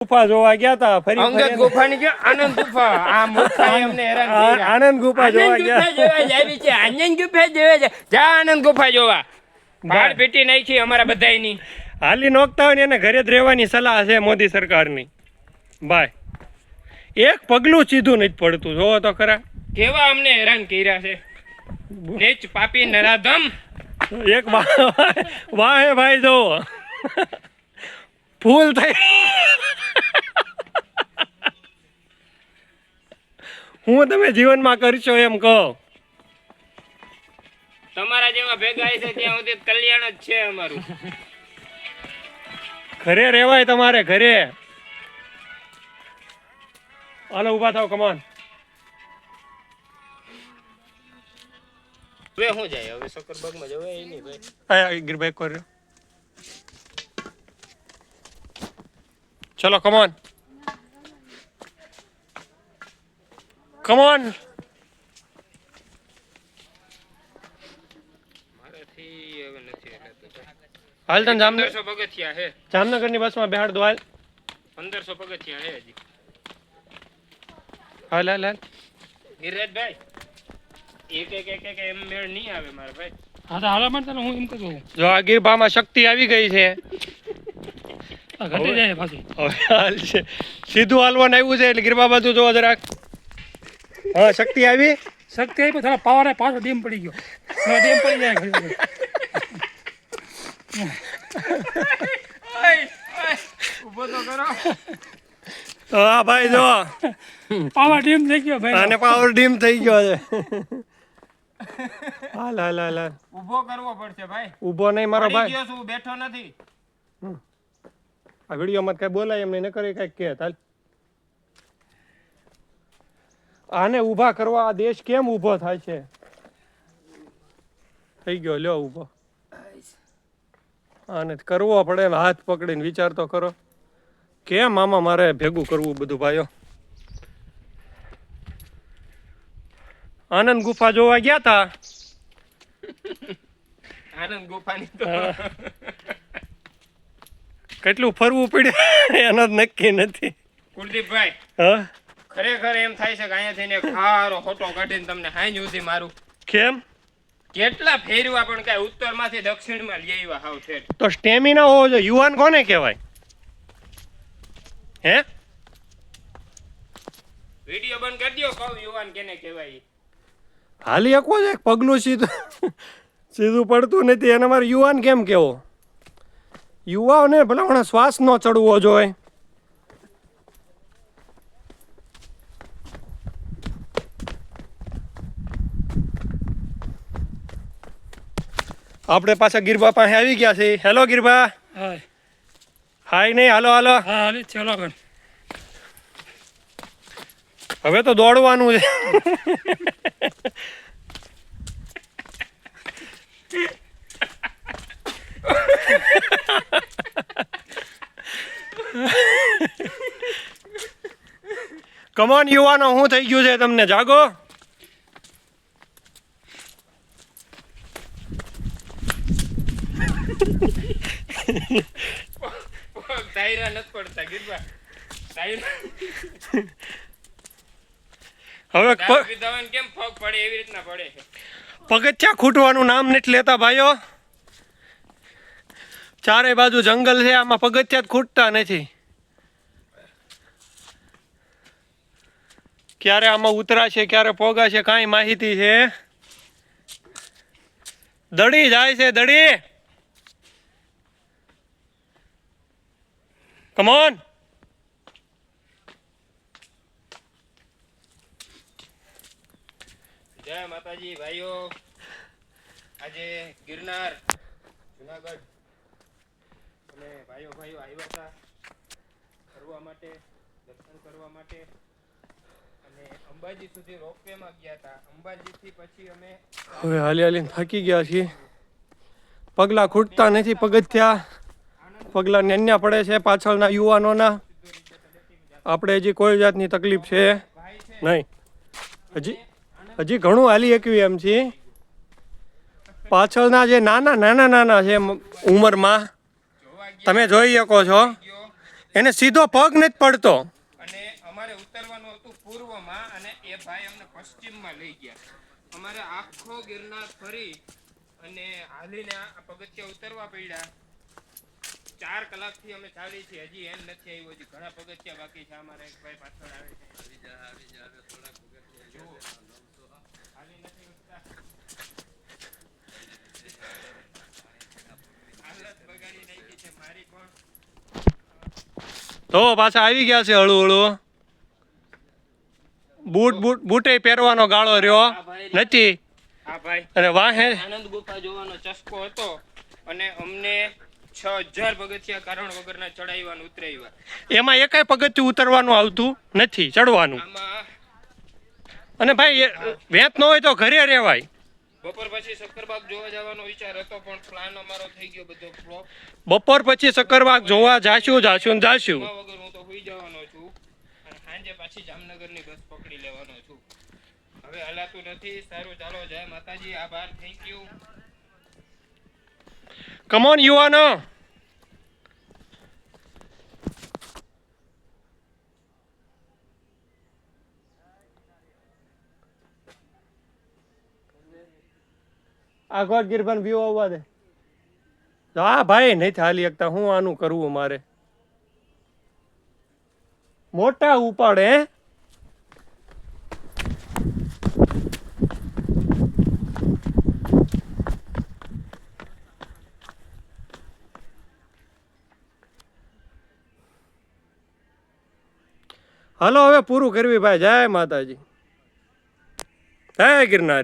ગુફા જોવા ગયા તા ફરી અંગત ગુફા ની ગયો આનંદ ગુફા. આ મુખા એમને હેરાન આનંદ ગુફા જોવા ગયા. જોવા જાવી છે. આનંદ ગુફા જોવા જા જા આનંદ ગુફા જોવા. ભાડ પેટી નાખી અમારા બધાયની. હાલી નોકતા હોય ને એને ઘરે જ રહેવાની સલાહ છે મોદી સરકારની. ભાઈ એક પગલું સીધું નથી પડતું. જોવો તો ખરા. કેવા અમને હેરાન કર્યા છે? નીચ પાપી નરાધમ. એક વાહ વાહે ભાઈ જોવો. ફૂલ થઈ હું તમે જીવનમાં કરશો એમ કહો. તમારા જેવા ભેગા છે ત્યાં સુધી કલ્યાણ જ છે અમારું. ઘરે રહેવાય તમારે ઘરે. હાલો ઊભા થાવ કમાન હવે શું જાય? હવે સકરબાગમાં જવાય નહીં ભાઈ. આ ગીરભાઈ કર્યો ચલો કમોન કમોન on. હવે હાલ તને જામનગર પંદરસો પગથિયા ની બસમાં બેહાડ દો હાલ. પંદરસો પગથિયા હે હજી. હાલ હાલ હાલ. ગિરિરાજભાઈ એક એક એક એક એમ મેળ નહીં આવે મારા ભાઈ. હા તો હાલા માટે હું એમ કહું જો આ ગીરભામાં શક્તિ આવી ગઈ છે. ઘટી જાય પાછી. હવે હાલ છે. સીધું હાલવાનું આવ્યું છે એટલે ગીરબા બાજુ જોવો જરાક. હા શક્તિ આવી? શક્તિ આવી પણ થોડા પાવર આવે પાછો ડીમ પડી ગયો. ડીમ પડી જાય ઘડી ઘડી. ઊભો તો કરો હા ભાઈ જો પાવર ડીમ થઈ ગયો ભાઈ. અને પાવર ડીમ થઈ ગયો છે. હાલ હાલ હાલ ઊભો કરવો પડશે ભાઈ. ઊભો નહીં મારો ભાઈ. ગયો છું બેઠો નથી. આ વિડીયોમાં કઈ બોલાય એમ નહીં ન કરે કઈ કે હાલ. આને ઊભા કરવા આ દેશ કેમ ઊભો થાય છે? થઈ ગયો લ્યો ઊભો. આને કરવો પડે હાથ પકડીને વિચાર તો કરો. કેમ આમાં મારે ભેગું કરવું બધું ભાઈઓ? આનંદ ગુફા જોવા ગયા તા? આનંદ ગુફાની તો. કેટલું ફરવું પડ્યું એનો નક્કી નથી. કુલદીપભાઈ. હા? ખરેખર એમ થાય છે કે અહીંયા થઈને ખારો ખોટો કાઢીને તમને હાઈ સુધી મારું. કેમ? કેટલા ફેરવા પણ કાંઈ ઉત્તરમાંથી દક્ષિણમાં લઈ આવ્યા હાવ છે તો સ્ટેમિના હોવો જોઈએ. યુવાન કોને કહેવાય? હે? વીડિયો બંધ કરી દો કહું યુવાન કેને કહેવાય. હાલી છે એક પગલું સીધું. સીધું પડતું નથી. એને મારે યુવાન કેમ કેવો યુવાઓને ભલે હમણાં શ્વાસ ન ચડવો જોઈએ. આપણે પાછા ગીરબા પાસે આવી ગયા છે હેલો ગીરબા. હાય. નહીં હાલો હાલો. ચલો હવે તો દોડવાનું છે. કમોન યુવાનો શું થઈ ગયું છે તમને જાગો પગ ધાયરા નથી પડતા ગીરબા ધાયરા હવે દારૂ પ- પીધા હોય ને કેમ પગ પડે એવી રીતના પડે પગથિયા ખૂટવાનું નામ નથી લેતા ભાઈઓ. ચારે બાજુ જંગલ છે આમાં પગથિયા જ ખૂટતા નથી. ક્યારે આમાં ઉતરાશે ક્યારે પોગાશે કાંઈ માહિતી છે? દડી જાય છે દડી. કમોન જય માતાજી ભાઈઓ. આજે ગિરનાર જુનાગઢ અને ભાઈઓ ભાઈઓ આવ્યા હતા ફરવા માટે દર્શન કરવા માટે. અને અંબાજી સુધી રોપવેમાં ગયા હતા. અંબાજીથી પછી અમે હવે હાલી હાલીને થાકી ગયા છીએ. પગલા ખૂટતા નથી પગથિયા પગલા નેન્યા પડે છે પાછળના યુવાનોના. આપણે હજી કોઈ જાતની તકલીફ છે? નહીં. હજી હજી ઘણું હાલી શક્યું એમ છે. પાછળના જે નાના નાના નાના છે ઉંમરમાં, તમે જોઈ શકો છો, એને સીધો પગ નથી પડતો. અમારે આખો ગિરનાર ફરી અને હાલીને પગથિયા ઉતરવા પડ્યા. ચાર કલાકથી અમે ચાલી છીએ. હજી એમ નથી આવ્યું હજી ઘણા પગથિયા બાકી છે. અમારે એક ભાઈ પાછળ આવે છે. જુઓ. હાલી નથી ઉતરતા. હાલત બગાડી નાખી છે મારી પણ. તો પાછા આવી ગયા છે હળુ હળુ બૂટ બૂટ બૂટે પહેરવાનો ગાળો રહ્યો. નથી. હા ભાઈ. અને વાહે આનંદ ગુફા જોવાનો ચસ્કો હતો. અને અમને છ હજાર પગથિયા કારણ વગરના ચડાવ્યા ઉતરાવ્યા એમાં એકાય પગથિયું ઉતરવાનું આવતું નથી ચડવાનું. આમાં અને ભાઈ વેત ન હોય તો ઘરે રહેવાય. બપોર પછી શક્કરબાગ જોવા જવાનો વિચાર હતો પણ પ્લાન અમારો થઈ ગયો બધો ફ્લોપ બપોર પછી સક્કરબાગ જોવા જાશું જાશું ને જાશું. વગર હું તો સુઈ જવાનો છું. અને સાંજે પાછી જામનગરની બસ પકડી લેવાનો છું. હવે હલાતું નથી. સારું ચાલો જય માતાજી. આભાર. થેન્ક યુ કમોન યુવાનો આગળ ગિરબન વ્યૂ આવવા દે. હા ભાઈ નહીં હાલી શકતા હું આનું કરવું મારે મોટા ઉપાડે હાલો હવે પૂરું કરવી ભાઈ. જય માતાજી. જય ગિરનાર.